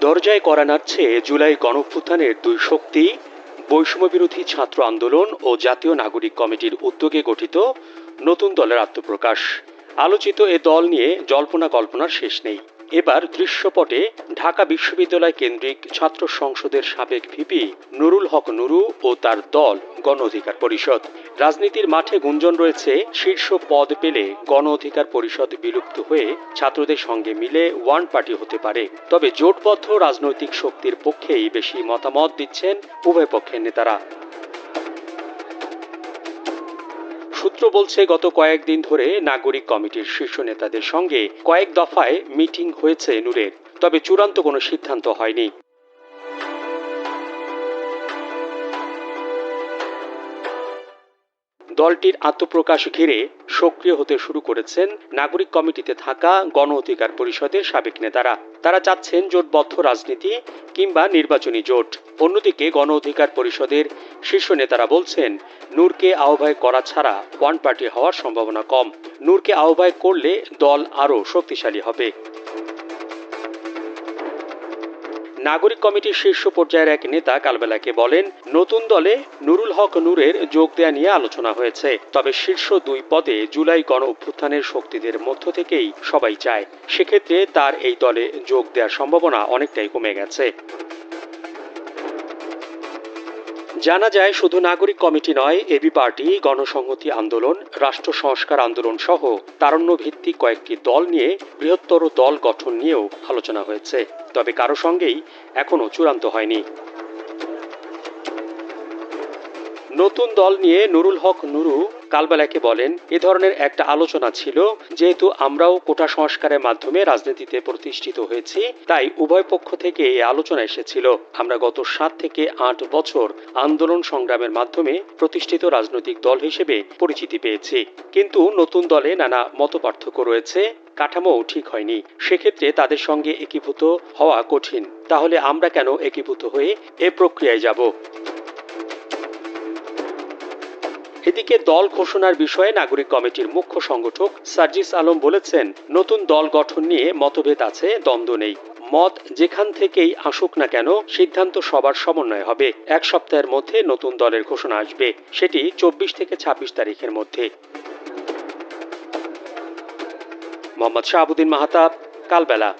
দরজায় করা নাড়ছে জুলাই গণভ্যুত্থানের দুই শক্তি, বৈষম্যবিরোধী ছাত্র আন্দোলন ও জাতীয় নাগরিক কমিটির উদ্যোগে গঠিত নতুন দলের আত্মপ্রকাশ। আলোচিত এ দল নিয়ে জল্পনা কল্পনার শেষ নেই। এবার দৃশ্যপটে ঢাকা বিশ্ববিদ্যালয় কেন্দ্রিক ছাত্র সংসদের সাবেক ভিপি নুরুল হক নুরু ও তার দল গণ অধিকার পরিষদ। রাজনীতির মাঠে গুঞ্জন রয়েছে, শীর্ষ পদ পেলে গণ অধিকার পরিষদ বিলুপ্ত হয়ে ছাত্রদের সঙ্গে মিলে ওয়ান পার্টি হতে পারে। তবে জোটবদ্ধ রাজনৈতিক শক্তির পক্ষেই বেশি মতামত দিচ্ছেন উভয় পক্ষের নেতারা। সূত্র বলছে, গত কয়েকদিন ধরে নাগরিক কমিটির শীর্ষ নেতাদের সঙ্গে কয়েক দফায় মিটিং হয়েছে নূরের, তবে চূড়ান্ত কোনো সিদ্ধান্ত হয়নি। দলটির আত্মপ্রকাশ ঘিরে সক্রিয় হতে শুরু করেছেন নাগরিক কমিটিতে থাকা গণ অধিকার পরিষদের সাবেক নেতারা। তারা চাচ্ছেন জোটবদ্ধ রাজনীতি কিংবা নির্বাচনী জোট। অন্যদিকে গণ অধিকার পরিষদের শীর্ষ নেতারা বলছেন, নূরকে আহ্বায়ক করা ছাড়া ওয়ান পার্টি হওয়ার সম্ভাবনা কম। নূরকে আহ্বায়ক করলে দল আরও শক্তিশালী হবে। নাগরিক কমিটির শীর্ষ পর্যায়ের এক নেতা কালবেলাকে বলেন, নতুন দলে নুরুল হক নূরের যোগ দেয়া নিয়ে আলোচনা হয়েছে। তবে শীর্ষ দুই পদে জুলাই গণ অভ্যুত্থানের শক্তিদের মধ্য থেকেই সবাই চায়। সেক্ষেত্রে তার এই দলে যোগ দেওয়ার সম্ভাবনা অনেকটাই কমে গেছে। জানা যায়, শুধু নাগরিক কমিটি নয়, এবি পার্টি, গণসংহতি আন্দোলন, রাষ্ট্র সংস্কার আন্দোলন সহ তারণ্য ভিত্তিক কয়েকটি দল নিয়ে বৃহত্তর দল গঠন নিয়েও আলোচনা হয়েছে। তবে কারও সঙ্গেই এখনও চূড়ান্ত হয়নি। নতুন দল নিয়ে নুরুল হক নুরু কালবেলাকে বলেন, এ ধরনের একটা আলোচনা ছিল, যেহেতু আমরাও কোটা সংস্কারের মাধ্যমে রাজনীতিতে প্রতিষ্ঠিত হয়েছি, তাই উভয় পক্ষ থেকে এই আলোচনা এসেছিল। আমরা গত সাত থেকে আট বছর আন্দোলন সংগ্রামের মাধ্যমে প্রতিষ্ঠিত রাজনৈতিক দল হিসেবে পরিচিতি পেয়েছি। কিন্তু নতুন দলে নানা মতপার্থক্য রয়েছে, কাঠামোও ঠিক হয়নি। সেক্ষেত্রে তাদের সঙ্গে একীভূত হওয়া কঠিন। তাহলে আমরা কেন একীভূত হয়ে এ প্রক্রিয়ায় যাব? এদিকে দল ঘোষণার বিষয়ে নাগরিক কমিটির মুখ্য সংগঠক সার্জিস আলম বলেছেন, নতুন দল গঠন নিয়ে মতভেদ আছে, দ্বন্দ্ব নেই। মত যেখান থেকেই আসুক না কেন, সিদ্ধান্ত সবার সমন্বয় হবে। এক সপ্তাহের মধ্যে নতুন দলের ঘোষণা আসবে, সেটি চব্বিশ থেকে ছাব্বিশ তারিখের মধ্যে। মোহাম্মদ শাহাবুদ্দিন মাহাতাব, কালবেলা।